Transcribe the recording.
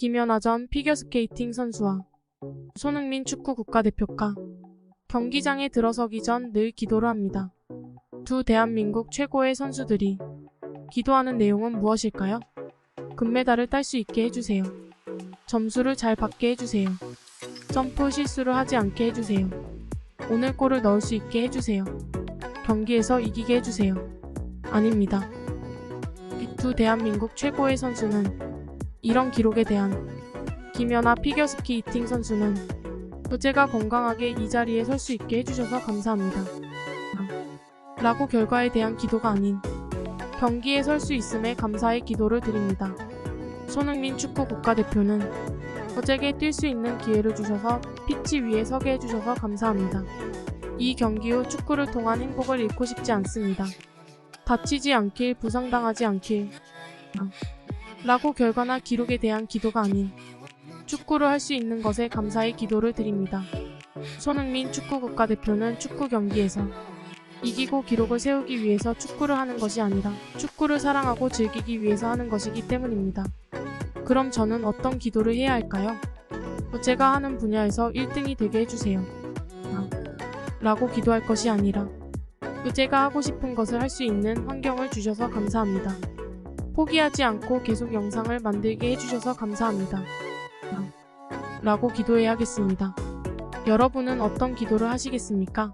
김연아 전 피겨스케이팅 선수와 손흥민 축구 국가대표가 경기장에 들어서기 전 늘 기도를 합니다. 두 대한민국 최고의 선수들이 기도하는 내용은 무엇일까요? 금메달을 딸 수 있게 해주세요. 점수를 잘 받게 해주세요. 점프 실수를 하지 않게 해주세요. 오늘 골을 넣을 수 있게 해주세요. 경기에서 이기게 해주세요. 아닙니다. 이 두 대한민국 최고의 선수는 이런 기록에 대한 김연아 피겨스케이팅 선수는 부제가 건강하게 이 자리에 설 수 있게 해주셔서 감사합니다. 라고 결과에 대한 기도가 아닌 경기에 설 수 있음에 감사의 기도를 드립니다. 손흥민 축구 국가대표는 어제게 뛸 수 있는 기회를 주셔서 피치 위에 서게 해주셔서 감사합니다. 이 경기 후 축구를 통한 행복을 잃고 싶지 않습니다. 다치지 않길, 부상당하지 않길. 라고 결과나 기록에 대한 기도가 아닌 축구를 할수 있는 것에 감사의 기도를 드립니다. 손흥민 축구 국가대표는 축구 경기에서 이기고 기록을 세우기 위해서 축구를 하는 것이 아니라 축구를 사랑하고 즐기기 위해서 하는 것이기 때문입니다. 그럼 저는 어떤 기도를 해야 할까요? 제가 하는 분야에서 1등이 되게 해주세요. 아, 라고 기도할 것이 아니라 제가 하고 싶은 것을 할 수 있는 환경을 주셔서 감사합니다. 포기하지 않고 계속 영상을 만들게 해주셔서 감사합니다. 아, 라고 기도해야겠습니다. 여러분은 어떤 기도를 하시겠습니까?